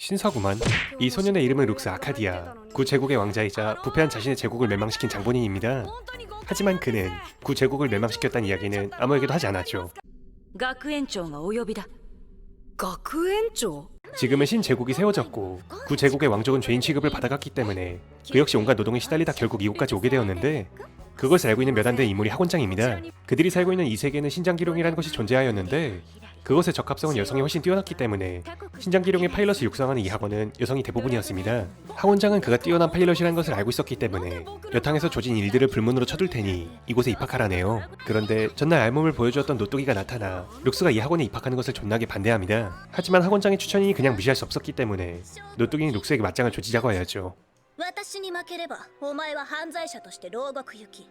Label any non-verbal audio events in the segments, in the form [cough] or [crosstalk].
신사구만. 이 소년의 이름은 룩스 아카디아. 구 제국의 왕자이자 부패한 자신의 제국을 멸망시킨 장본인입니다. 하지만 그는 구 제국을 멸망시켰다는 이야기는 아무에게도 하지 않았죠. 学園長がお呼びだ学園長 지금은 신제국이 세워졌고 구제국의 왕족은 죄인 취급을 받아갔기 때문에 그 역시 온갖 노동에 시달리다 결국 이곳까지 오게 되었는데 그것을 알고 있는 몇 안 된 인물이 학원장입니다. 그들이 살고 있는 이 세계에는 신장기룡이라는 것이 존재하였는데 그것의 적합성은 여성이 훨씬 뛰어났기 때문에 신장기룡의 파일럿을 육성하는 이 학원은 여성이 대부분이었습니다. 학원장은 그가 뛰어난 파일럿이라는 것을 알고 있었기 때문에 여탕에서 조진 일들을 불문으로 쳐둘 테니 이곳에 입학하라네요. 그런데 전날 알몸을 보여주었던 노뚜기가 나타나 룩스가 이 학원에 입학하는 것을 존나게 반대합니다. 하지만 학원장의 추천이니 그냥 무시할 수 없었기 때문에 노뚜기는 룩스에게 맞짱을 조지자고 하였죠. 私に負ければお前は犯罪者として牢獄行き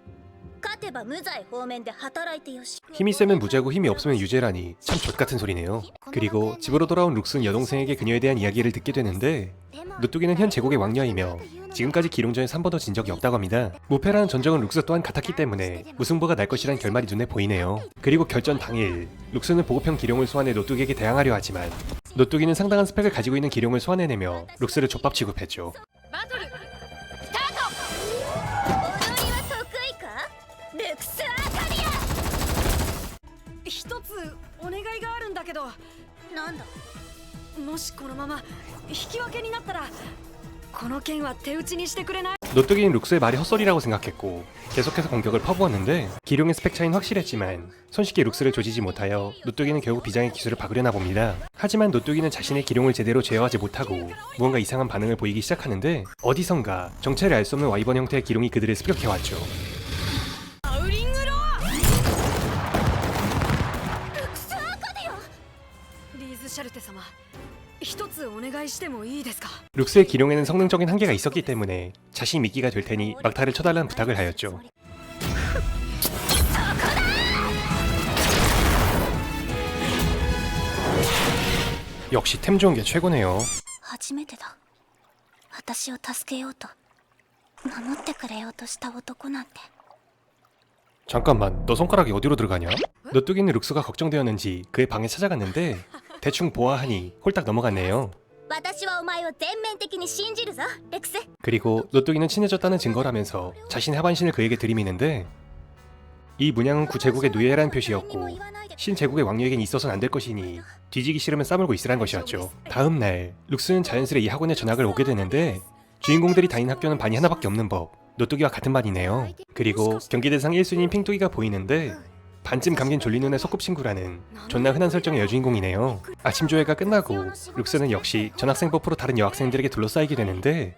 勝てば無罪方面で働いてよし 힘이 세면 무죄고 힘이 없으면 유죄라니 참 족같은 소리네요. 그리고 집으로 돌아온 룩스는 여동생에게 그녀에 대한 이야기를 듣게 되는데 노뚜기는 현 제국의 왕녀이며 지금까지 기룡전에 한 번도 진 적이 없다고 합니다. 무패라는 전적은 룩스 또한 같았기 때문에 무승부가 날 것이란 결말이 눈에 보이네요. 그리고 결전 당일 룩스는 보급형 기룡을 소환해 노뚜기에게 대항하려 하지만 노뚜기는 상당한 스펙을 가지고 있는 기룡을 소환해내며 룩스를 족밥 취급했죠. けどアなんだもしこのまま引き分けになったらこの件は手打ちにしてくれない 노뚜기는 룩스의 말이 헛소리라고 생각했고 계속해서 공격을 퍼부었는데 기룡의 스펙 차이는 확실했지만 손쉽게 룩스를 조지지 못하여 노뚜기는 결국 비장의 기술을 박으려나 봅니다. 하지만 노뚜기는 자신의 기룡을 제대로 제어하지 못하고 무언가 이상한 반응을 보이기 시작하는데 어디선가 정체를 알 수 없는 와이번 형태의 기룡이 그들을 습격해왔죠. 룩스의 기룡에는 성능적인 한계가 있었기 때문에 자신이 미끼가 될 테니 막타를 쳐달라는 부탁을 하였죠. 역시 템 좋은 게 최고네요. 初めてだ私を助けようと守ってくれようとした男なんて 잠깐만, 너 손가락이 어디로 들어가냐? 노뚜기는 룩스가 걱정되었는지 그의 방에 찾아갔는데 대충 보아하니 홀딱 넘어갔네요. 그리고 노뚜기는 친해졌다는 증거라면서 자신의 하반신을 그에게 들이미는데 이 문양은 구제국의 누예란 표시였고 신제국의 왕녀에겐 있어서는 안 될 것이니 뒤지기 싫으면 싸물고 있으란 것이었죠. 다음 날 룩스는 자연스레 이 학원에 전학을 오게 되는데 주인공들이 다닌 학교는 반이 하나밖에 없는 법 노뚜기와 같은 반이네요. 그리고 경기대상 1순위인 핑뚜기가 보이는데 반쯤 감긴 졸린 눈의 소꿉친구라는 존나 흔한 설정의 여주인공이네요. 아침 조회가 끝나고 룩스는 역시 전학생 버프로 다른 여학생들에게 둘러싸이게 되는데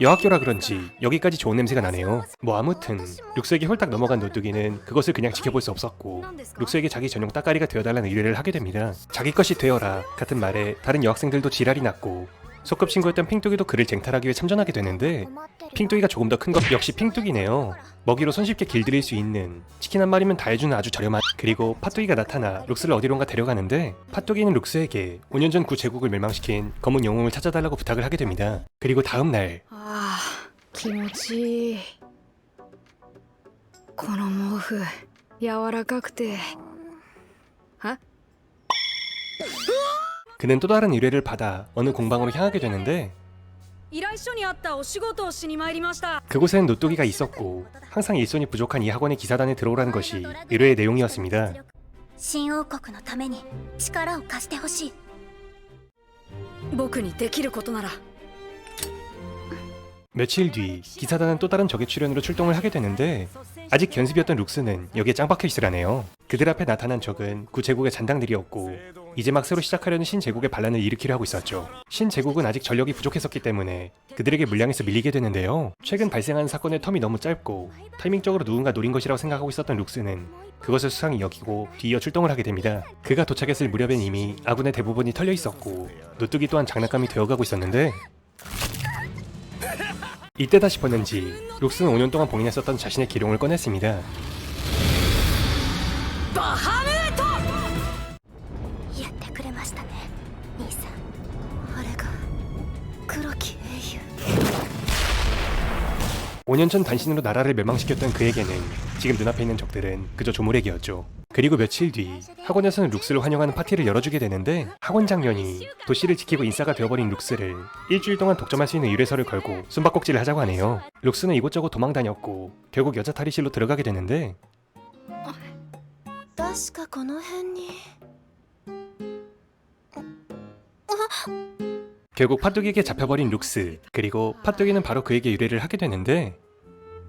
여학교라 그런지 여기까지 좋은 냄새가 나네요. 뭐 아무튼 룩스에게 홀딱 넘어간 노뚜기는 그것을 그냥 지켜볼 수 없었고 룩스에게 자기 전용 따까리가 되어달라는 의뢰를 하게 됩니다. 자기 것이 되어라 같은 말에 다른 여학생들도 지랄이 났고 소꿉친구였던 핑뚜기도 그를 쟁탈하기 위해 참전하게 되는데 핑뚜기가 조금 더 큰 것 역시 핑뚜기네요. 먹이로 손쉽게 길들일 수 있는 치킨 한 마리면 다 해주는 아주 저렴한 그리고 팥뚜기가 나타나 룩스를 어디론가 데려가는데 팥뚜기는 룩스에게 5년 전 구 제국을 멸망시킨 검은 영웅을 찾아달라고 부탁을 하게 됩니다. 그리고 다음 날 ああ気持ちいいこの毛布柔らかくてあ 그는 또 다른 의뢰를 받아 어느 공방으로 향하게 되는데 그곳에는 노뚜기가 있었고 항상 일손이 부족한 이 학원의 기사단에 들어오라는 것이 의뢰의 내용이었습니다. 新王国のために力を貸してほしい僕にできることなら 며칠 뒤 기사단은 또 다른 적의 출연으로 출동을 하게 되는데 아직 견습이었던 룩스는 여기에 짱박혀 있으라네요. 그들 앞에 나타난 적은 구제국의 잔당들이었고 이제 막 새로 시작하려는 신제국의 반란을 일으키려 하고 있었죠. 신제국은 아직 전력이 부족했었기 때문에 그들에게 물량에서 밀리게 되는데요. 최근 발생한 사건의 텀이 너무 짧고 타이밍적으로 누군가 노린 것이라고 생각하고 있었던 룩스는 그것을 수상히 여기고 뒤이어 출동을 하게 됩니다. 그가 도착했을 무렵엔 이미 아군의 대부분이 털려 있었고 노뚜기 또한 장난감이 되어가고 있었는데 이때다 싶었는지 룩스는 5년 동안 봉인했었던 자신의 기룡을 꺼냈습니다. 바하메! 5년 전 단신으로 나라를 멸망시켰던 그에게는 지금 눈앞에 있는 적들은 그저 조물액이었죠. 그리고 며칠 뒤 학원에서는 룩스를 환영하는 파티를 열어주게 되는데 학원 장년이 도시를 지키고 인싸가 되어버린 룩스를 일주일 동안 독점할 수 있는 유래서를 걸고 숨바꼭질을 하자고 하네요. 룩스는 이곳저곳 도망 다녔고 결국 여자 탈의실로 들어가게 되는데 確かこの辺に 결국 팥둑이에게 잡혀버린 룩스 그리고 팥둑이는 바로 그에게 유래를 하게 되는데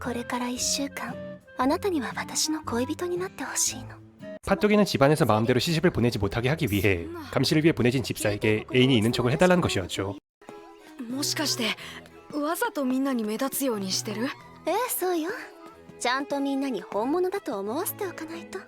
これから1週間あなたには私の恋人になってほしいの 팥둑이는 집안에서 마음대로 시집을 보내지 못하게 하기 위해 감시를 위해 보내진 집사에게 애인이 있는 척을 해달라는 것이었죠. もしかしてわざとみんなに目立つようにしてるええそうよちゃんとみんなに本物だと思わせておかないと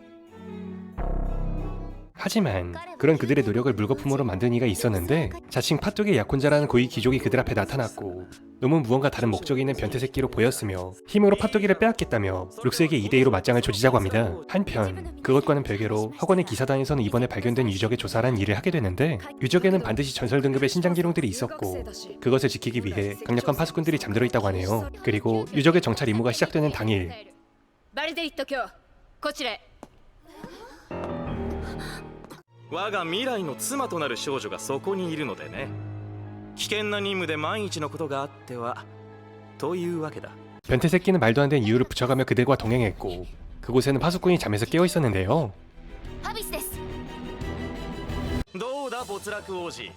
하지만 그런 그들의 노력을 물거품으로 만든 이가 있었는데 자칭 팥둑의 약혼자라는 고위 귀족이 그들 앞에 나타났고 놈은 무언가 다른 목적이 있는 변태 새끼로 보였으며 힘으로 팥둑이를 빼앗겠다며 룩스에게 2대2로 맞짱을 조지자고 합니다. 한편 그것과는 별개로 학원의 기사단에서는 이번에 발견된 유적의 조사라는 일을 하게 되는데 유적에는 반드시 전설 등급의 신장 기록들이 있었고 그것을 지키기 위해 강력한 파수꾼들이 잠들어 있다고 하네요. 그리고 유적의 정찰 임무가 시작되는 당일 バルデリット卿こちらへ 我が未来の妻となる少女がそこにいるのでね危険な任務で万一のことがあってはというわけだ 변태 새끼는 말도 안 되는 이유를 붙여가며 그들과 동행했고 그곳에는 파수꾼이 잠에서 깨어 있었는데요. ハビスですどうだ没落王子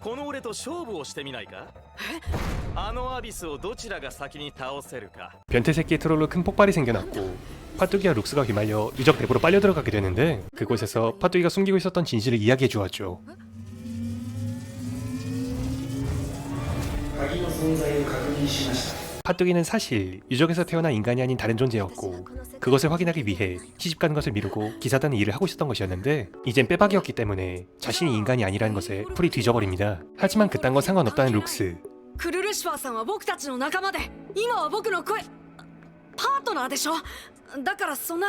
この俺と勝負をしてみないか あのアビスをどちらが先に倒せるか 변태 새끼의 트롤로 큰 폭발이 생겨났고 파뚜기와 룩스가 휘말려 유적 내부로 빨려 들어가게 되는데 그곳에서 파뚜기가 숨기고 있었던 진실을 이야기해 주었죠. 鍵の存在を確認しました 파뚜기는 사실 유적에서 태어난 인간이 아닌 다른 존재였고 그것을 확인하기 위해 시집 가는 것을 미루고 기사단의 일을 하고 있었던 것이었는데 이젠 빼박이었기 때문에 자신이 인간이 아니라는 것에 풀이 뒤져버립니다. 하지만 그딴 건 상관없다는 룩스 クルルシファーさんは僕たちの仲間で今は僕の声パートナーでしょだからそんな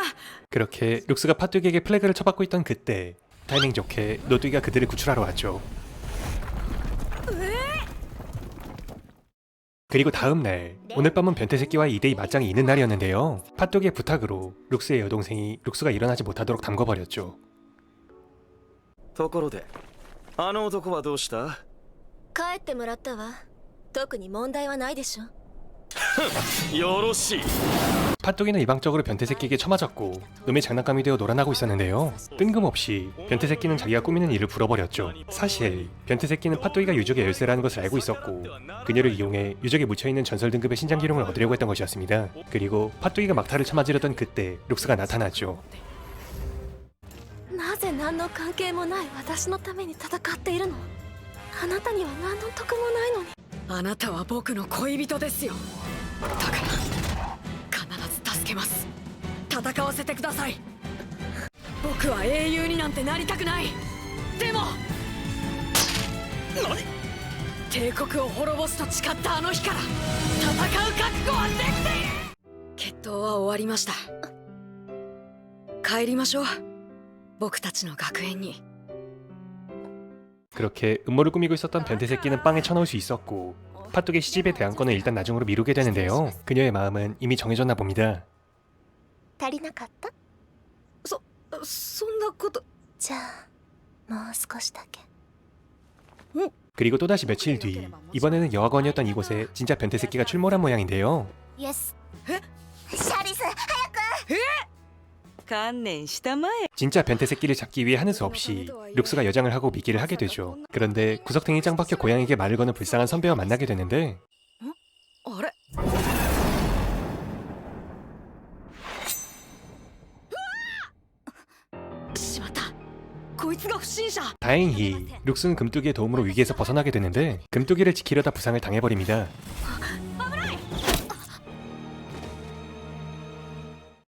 그렇게 룩스가 파뚜기에게 플래그를 쳐받고 있던 그때 타이밍 좋게 노뚜기가 그들을 구출하러 왔죠. 그리고 다음 날 오늘 밤은 변태 새끼와의 2대2 맞짱이 있는 날이었는데요. 팥독의 부탁으로 룩스의 여동생이 룩스가 일어나지 못하도록 담궈버렸죠. ところであの男はどうした帰ってもらったわ 特に問題はないでしょよろしい [laughs] 팥독이는 일방적으로 변태 새끼에게 처맞았고 놈의 장난감이 되어 놀아나고 있었는데요. 뜬금없이 변태 새끼는 자기가 꾸미는 일을 불어버렸죠. 사실 변태 새끼는 팥독이가 유적의 열쇠라는 것을 알고 있었고 그녀를 이용해 유적에 묻혀있는 전설 등급의 신장 기룡을 얻으려고 했던 것이었습니다. 그리고 팥독이가 막타를 쳐맞으려던 그때 룩스가 나타났죠. なぜ何の関係もない私のために戦っているのあなたには何の得もないのに あなたは僕の恋人ですよ。だから必ず助けます。戦わせてください。僕は英雄になんてなりたくない。でも何？帝国を滅ぼすと誓ったあの日から戦う覚悟はできている。決闘は終わりました。帰りましょう。僕たちの学園に 그렇게 음모를 꾸미고 있었던 변태 새끼는 빵에 쳐넣을 수 있었고 팥독의 시집에 대한 건은 일단 나중으로 미루게 되는데요. 그녀의 마음은 이미 정해졌나 봅니다. 足りなかったそそんなことじゃあもう少しだけ 그리고 또다시 며칠 뒤 이번에는 여학원이었던 이곳에 진짜 변태 새끼가 출몰한 모양인데요. イエスシャリス 예! 観念したまえ 진짜 변태 새끼를 잡기 위해 하는 수 없이 룩스가 여장을 하고 미기를 하게 되죠. 그런데 구석탱이 짱 박혀 고양이에게 말을 거는 불쌍한 선배와 만나게 되는데 あれしまった こいつが不審者 다행히 룩스는 금뚜기의 도움으로 위기에서 벗어나게 되는데 금뚜기를 지키려다 부상을 당해버립니다.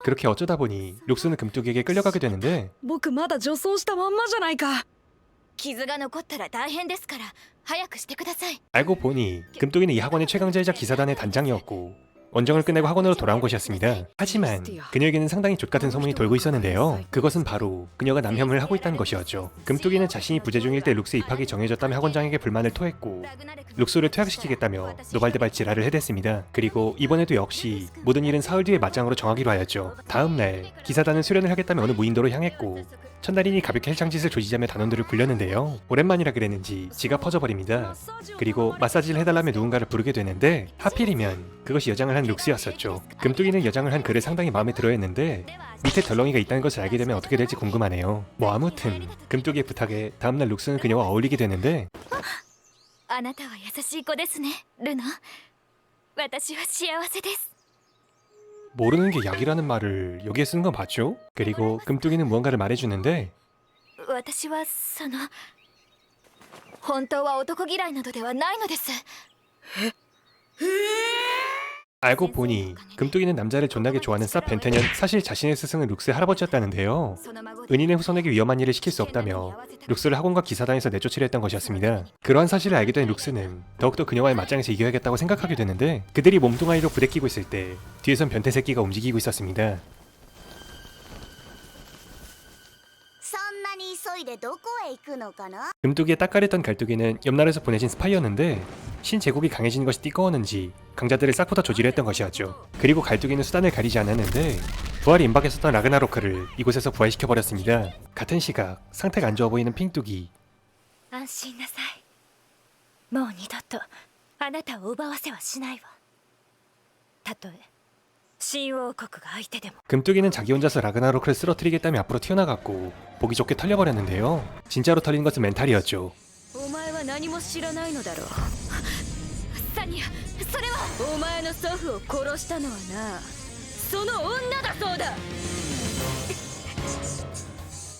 그렇게 어쩌다 보니 룩스는 금뚜기에게 끌려가게 되는데 僕まだ女装したまんまじゃないか傷が残ったら大変ですから早くしてください 알고 보니 금뚜기는 이 학원의 최강자이자 기사단의 단장이었고 원정을 끝내고 학원으로 돌아온 것이었습니다. 하지만 그녀에게는 상당히 족같은 소문이 돌고 있었는데요. 그것은 바로 그녀가 남혐을 하고 있다는 것이었죠. 금뚜기는 자신이 부재 중일 때 룩스 입학이 정해졌다며 학원장에게 불만을 토했고 룩소를 퇴학시키겠다며 노발대발 지랄을 해댔습니다. 그리고 이번에도 역시 모든 일은 사흘 뒤에 맞짱으로 정하기로 하였죠. 다음 날 기사단은 수련을 하겠다며 어느 무인도로 향했고 천달인이 가볍게 헬창짓을 조지자며 단원들을 불렸는데요. 오랜만이라 그랬는지 지가 퍼져버립니다. 그리고 마사지를 해달라며 누군가를 부르게 되는데 하필이면 그것이 여장을 한 룩스였었죠. 금뚜기는 여장을 한 그를 상당히 마음에 들어했는데 밑에 덜렁이가 있다는 것을 알게 되면 어떻게 될지 궁금하네요. 뭐 아무튼 금뚜기의 부탁에 다음날 룩스는 그녀와 어울리게 되는데 あなたは優しい子ですねルナ私は幸せです 모르는 게 약이라는 말을 여기에 쓰는 건 맞죠? 그리고 금뚜기는 무언가를 말해주는데 私はその本当は男嫌いなどではないのです 알고 보니 금뚜기는 남자를 존나게 좋아하는 사 벤테년 사실 자신의 스승은 룩스의 할아버지였다는데요. 은인의 후손에게 위험한 일을 시킬 수 없다며 룩스를 학원과 기사단에서 내쫓으려 했던 것이었습니다. 그러한 사실을 알게 된 룩스는 더욱더 그녀와의 맞짱에서 이겨야겠다고 생각하게 되는데 그들이 몸뚱아이로 부대끼고 있을 때 뒤에선 변태 새끼가 움직이고 있었습니다. 금뚜기에 딱가랬던 갈뚜기는 옆나라에서 보내진 스파이였는데 신제국이 강해지는 것이 띠꺼웠는지 강자들을 싹부터 조지려 했던 것이었죠. 그리고 갈뚜기는 수단을 가리지 않았는데 부활이 임박했었던 라그나로크를 이곳에서 부활시켜버렸습니다. 같은 시각 상태가 안 좋아 보이는 핑뚜기 安心なさいもう二度とあなたを奪わせはしないわたとえ新王国が相手でも 금뚜기는 자기 혼자서 라그나로크를 쓰러뜨리겠다며 앞으로 튀어나갔고 보기 좋게 털려버렸는데요. 진짜로 털린 것은 멘탈이었죠.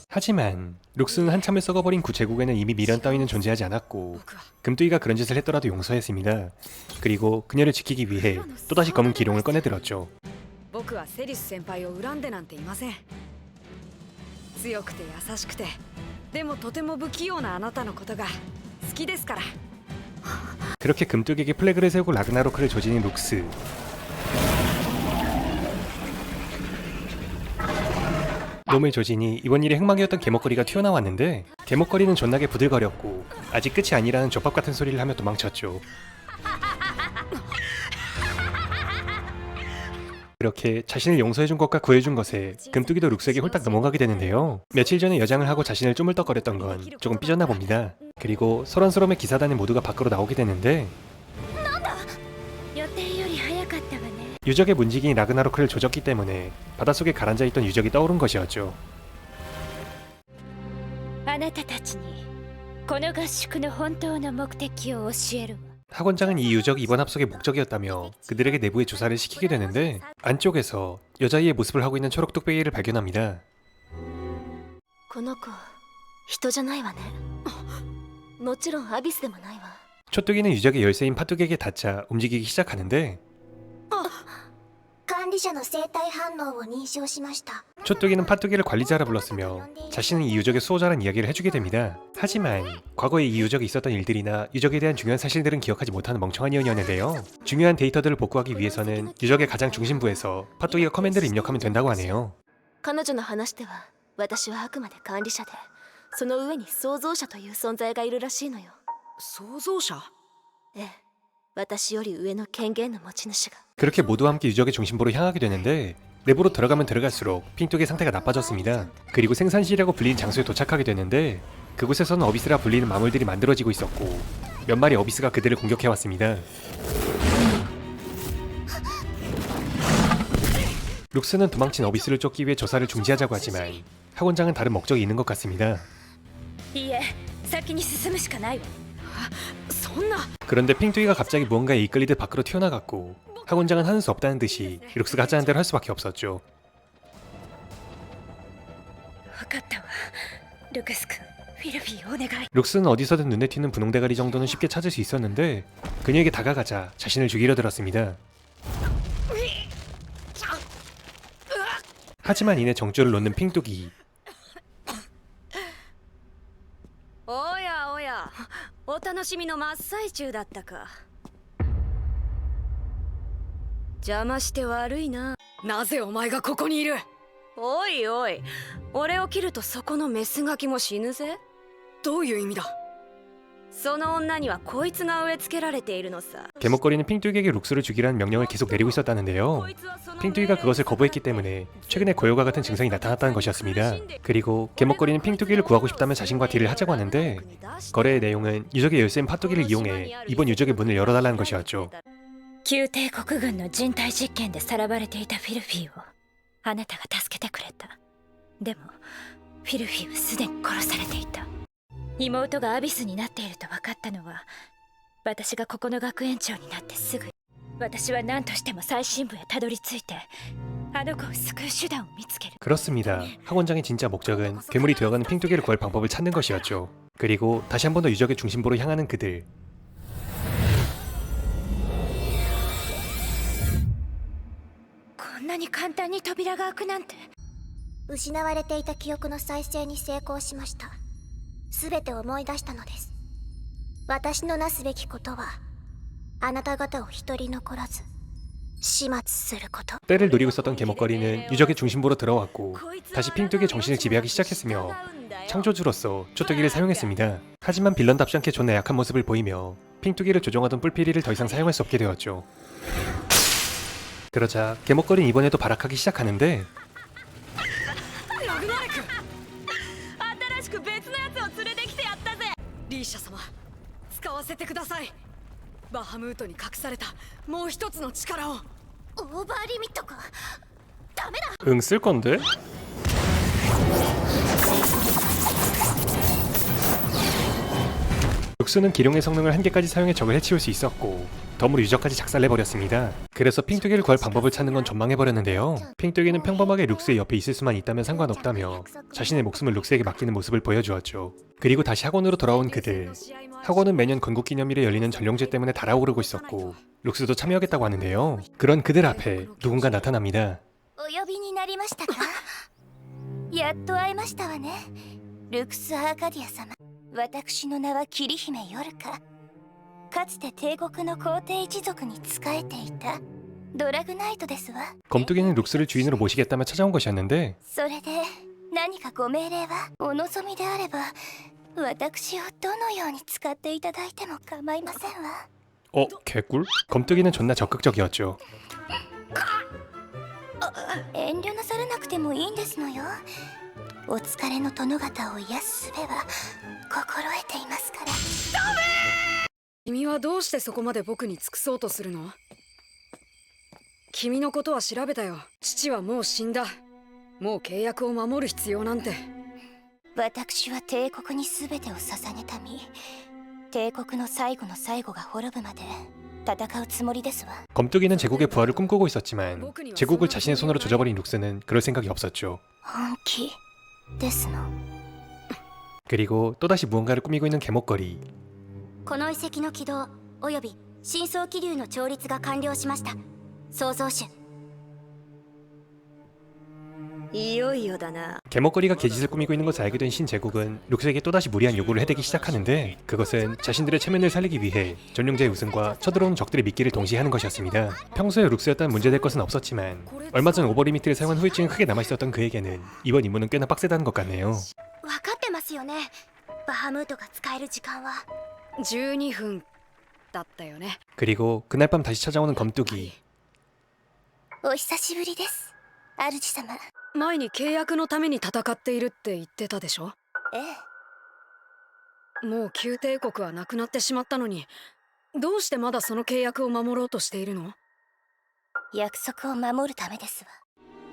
하지만 룩스는 한참을 썩어버린 구제국에는 이미 미련 따위는 존재하지 않았고 금뚜기가 그런 짓을 했더라도 용서했습니다. 그리고 그녀를 지키기 위해 또다시 검은 기룡을 꺼내들었죠. 僕はセリス先輩を恨んでなんていません強くて優しくてでもとても不器用なあなたのことが好きですから 그렇게 금뚜기에게 플래그를 세우고 라그나로크를 조지는 룩스. 놈을 조지니 이번 일이 행방이었던 개목걸이가 튀어나왔는데 개목걸이는 존나게 부들거렸고 아직 끝이 아니라는 족밥 같은 소리를 하며 도망쳤죠. 그렇게 자신을 용서해준 것과 구해준 것에 금뚜기도 룩스에게 홀딱 넘어가게 되는데요. 며칠 전에 여장을 하고 자신을 쪼물떡거렸던 건 조금 삐졌나 봅니다. 그리고 소란스러움의 기사단의 모두가 밖으로 나오게 되는데 유적의 문지기인 라그나로크를 조졌기 때문에 바닷속에 가라앉아 있던 유적이 떠오른 것이었죠. あなたたちにこの合宿の本当の目的を教えるわ 학원장은 이 유적이 이번 합숙의 목적이었다며 그들에게 내부의 조사를 시키게 되는데 안쪽에서 여자아이의 모습을 하고 있는 초록 뚝배기를 발견합니다. この子人じゃないわねもちろんアビスでもないわ 초뚝이는 유적의 열쇠인 파뚝에게 닿자 움직이기 시작하는데 管理者の生体反応を認証しました 초뚝이는 파뚝이를 관리자라 불렀으며 자신은 이 유적의 수호자란 이야기를 해주게 됩니다. 하지만 과거에 이 유적에 있었던 일들이나 유적에 대한 중요한 사실들은 기억하지 못하는 멍청한 이언이었는데요. 중요한 데이터들을 복구하기 위해서는 유적의 가장 중심부에서 파뚝이가 커맨드를 입력하면 된다고 하네요. 彼女の話では私はあくまで管理者でその上に創造者という存在がいるらしいのよ創造者ええ 私より上の権限の持ち主が 그렇게 모두와 함께 유적의 중심부로 향하게 되는데 내부로 들어가면 들어갈수록 핑뚝의 상태가 나빠졌습니다. 그리고 생산실이라고 불리는 장소에 도착하게 되는데 그곳에서는 어비스라 불리는 마물들이 만들어지고 있었고 몇 마리 어비스가 그들을 공격해왔습니다. 룩스는 도망친 어비스를 쫓기 위해 조사를 중지하자고 하지만 학원장은 다른 목적이 있는 것 같습니다. いいえ先に進むしかないわそんな 그런데 핑뚜기가 갑자기 무언가에 이끌리듯 밖으로 튀어나갔고 학원장은 하는 수 없다는 듯이 룩스가 하자는 대로 할 수밖에 없었죠. 分かったわ ルクス君フィルフィーお願い 룩스는 어디서든 눈에 튀는 분홍 대가리 정도는 쉽게 찾을 수 있었는데 그녀에게 다가가자 자신을 죽이려 들었습니다. 하지만 이내 정줄을 놓는 핑뚝이 お楽しみの真っ最中だったか。邪魔して悪いな。なぜお前がここにいる？おいおい。俺を切るとそこのメスガキも死ぬぜ。どういう意味だ？ その女にはこいつが植え付けられているのさ 개목거리는 핑뚝에게 룩스를 죽이라는 명령을 계속 내리고 있었다는데요. 핑뚜기가 그것을 거부했기 때문에 최근에 고요가 같은 증상이 나타났다는 것이었습니다. 그리고 개목거리는 핑뚜기를 구하고 싶다면 자신과 딜을 하자고 하는데 거래의 내용은 유적의 열쇠인 팥뚜기를 이용해 이번 유적의 문을 열어달라는 것이었죠. 宮廷国軍の人体実験でさらわれていたフィルフィーをあなたが助けてくれたでもフィルフィーはすでに殺されていた 妹がアビスになっていると分かったのは私がここの学園長になってすぐ私は何としても最深部へたどり着いてあの子を救う手段を見つける 그렇습니다. 학원장의 진짜 목적은 괴물이 되어가는 핑뚜기를 구할 방법을 찾는 것이었죠. 그리고 다시 한 번 더 유적의 중심부로 향하는 그들. こんなに簡単に扉が開くなんて失われていた記憶の再生に成功しました 全て思い出したのです私のなすべきことはあなた方を一人残らず始末すること 때를 노리고 있었던 개목거리는 유적의 중심부로 들어왔고 다시 핑뚜기의 정신을 지배하기 시작했으며 창조주로서 초뚜기를 사용했습니다. 하지만 빌런답지 않게 존나 약한 모습을 보이며 핑뚜기를 조종하던 뿔피리를 더 이상 사용할 수 없게 되었죠. 그러자 개목거리는 이번에도 발악하기 시작하는데 つを連れてきてやったぜリーシャ様使わせてくださいバハムートに隠されたもう一つの力をオーバーリミットかダメだ 응 쓸 건데? 육수는 기룡의 성능을 한 개까지 사용해 적을 해치울 수 있었고 덤으로 유적까지 작살내버렸습니다. 그래서 핑뚜기를 구할 방법을 찾는 건 전망해버렸는데요. 핑뚜기는 평범하게 룩스의 옆에 있을 수만 있다면 상관없다며 자신의 목숨을 룩스에게 맡기는 모습을 보여주었죠. 그리고 다시 학원으로 돌아온 그들. 학원은 매년 건국기념일에 열리는 전령제 때문에 달아오르고 있었고 룩스도 참여하겠다고 하는데요. 그런 그들 앞에 누군가 나타납니다. お呼びになりましたかやっと会えましたわねルクス・アーカディア様私の名は桐姫ヨルカ かつて帝国の皇帝一族に仕えていたドラグナイトですわ 검뚜기는 룩스를 주인으로 모시겠다며 찾아온 것이었는데 それで何かご命令はお望みであれば私をどのように使っていただいても構いませんわ 어? 개꿀? 검뚜기는 존나 적극적이었죠. 遠慮なさらなくてもいいんですのよお疲れの殿方を癒す術は心得 はどうしてそこまで僕に尽くそうとするの君のことは調べたよ父はもう死んだもう契約を守る必要なんて私は帝国に全てを捧げた身帝国の最後の最後が滅ぶまで戦うつもりですわ 검뚜기는 제국의 부활을 꿈꾸고 있었지만 제국을 자신의 손으로 조져버린 룩스는 그럴 생각이 없었죠. 本気ですの 그리고 또다시 무언가를 꾸미고 있는 개목걸이. この遺跡の軌道および深層気流の調律が完了しました創造主いよいよだな 개목걸이가 개짓을 꾸미고 있는 것을 알게 된 신제국은 룩스에게 또다시 무리한 요구를 해대기 시작하는데 그것은 자신들의 체면을 살리기 위해 전용제의 우승과 쳐들어오는 적들의 미끼를 동시에 하는 것이었습니다. 평소에 룩스였다면 문제될 것은 없었지만 얼마 전 오버리미트를 사용한 후유증이 크게 남아있었던 그에게는 이번 임무는 꽤나 빡세다는 것 같네요. 分かってますよねバハムートが使える時間は 12分だったよね 그리고 그날 밤 다시 찾아오는 검뚜기. お久しぶりです主様前に契約のために戦っているって言ってたでしょええもう旧帝国はなくなってしまったのにどうしてまだその契約を守ろうとしているの約束を守るためです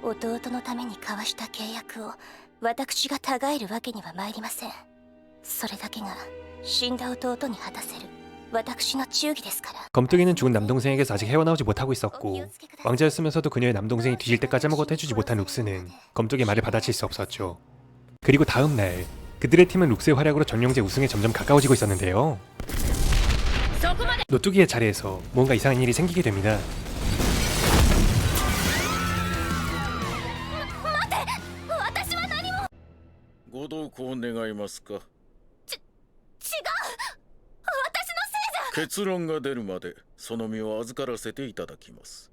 わ弟のために交わした契約を私がたがえるわけには参りませんそれだけが 死んだ弟に果たせる私の忠義ですから 검뚜기는 죽은 남동생에게서 아직 헤어나오지 못하고 있었고 왕자였으면서도 그녀의 남동생이 뒤질 때까지 아무것도 해주지 못한 룩스는 검뚜기의 말을 받아칠 수 없었죠. 그리고 다음 날 그들의 팀은 룩스의 활약으로 전용제 우승에 점점 가까워지고 있었는데요. 노뚜기의 자리에서 뭔가 이상한 일이 생기게 됩니다. 私は何もご同行願いますか 結論が出るまでその身を預からせていただきます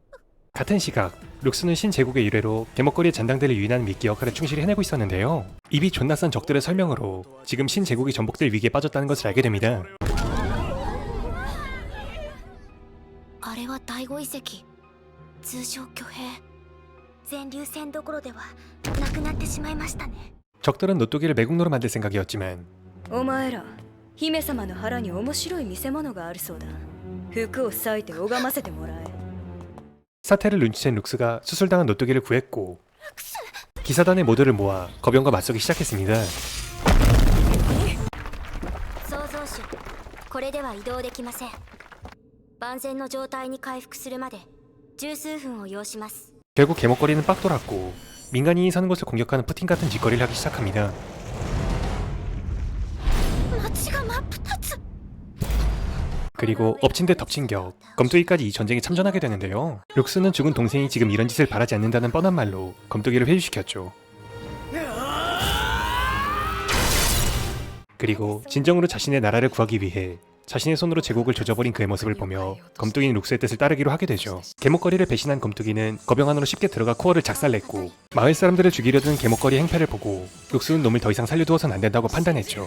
같은 시각, 룩스는 신제국의 유래로 개먹거리의 잔당들을 유인하는 미끼 역할을 충실히 해내고 있었는데요. 입이 존나 싼 적들의 설명으로 지금 신제국이 전복될 위기에 빠졌다는 것을 알게 됩니다. あれは第五遺跡通称巨兵全流戦どころではなくなってしまいましたね 적들은 노뚜기를 매국노로 만들 생각이었지만 お前ら 姫様の腹に面白い見せ物があるそうだ服を裂いて拝ませてもらえ 사태를 눈치챈 룩스가 수술당한 노뚜기를 구했고 기사단의 모두를 모아 거병과 맞서기 시작했습니다. 創造主これでは移動できません万全の状態に回復するまで十数分を要します 결국 개먹거리는 빡 돌았고 민간인이 사는 곳을 공격하는 푸틴 같은 짓거리를 하기 시작합니다. 그리고 엎친 데 덮친 격 검뚜기까지 이 전쟁에 참전하게 되는데요. 룩스는 죽은 동생이 지금 이런 짓을 바라지 않는다는 뻔한 말로 검뚜기를 회유시켰죠. 그리고 진정으로 자신의 나라를 구하기 위해 자신의 손으로 제국을 조져버린 그의 모습을 보며 검뚜기는 룩스의 뜻을 따르기로 하게 되죠. 개목걸이를 배신한 검뚜기는 거병 안으로 쉽게 들어가 코어를 작살냈고 마을 사람들을 죽이려던 개목걸이 행패를 보고 룩스는 놈을 더 이상 살려두어선 안 된다고 판단했죠.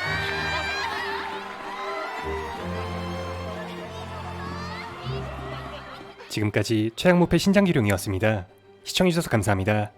지금까지 최양무패 신장기룡이었습니다. 시청해주셔서 감사합니다.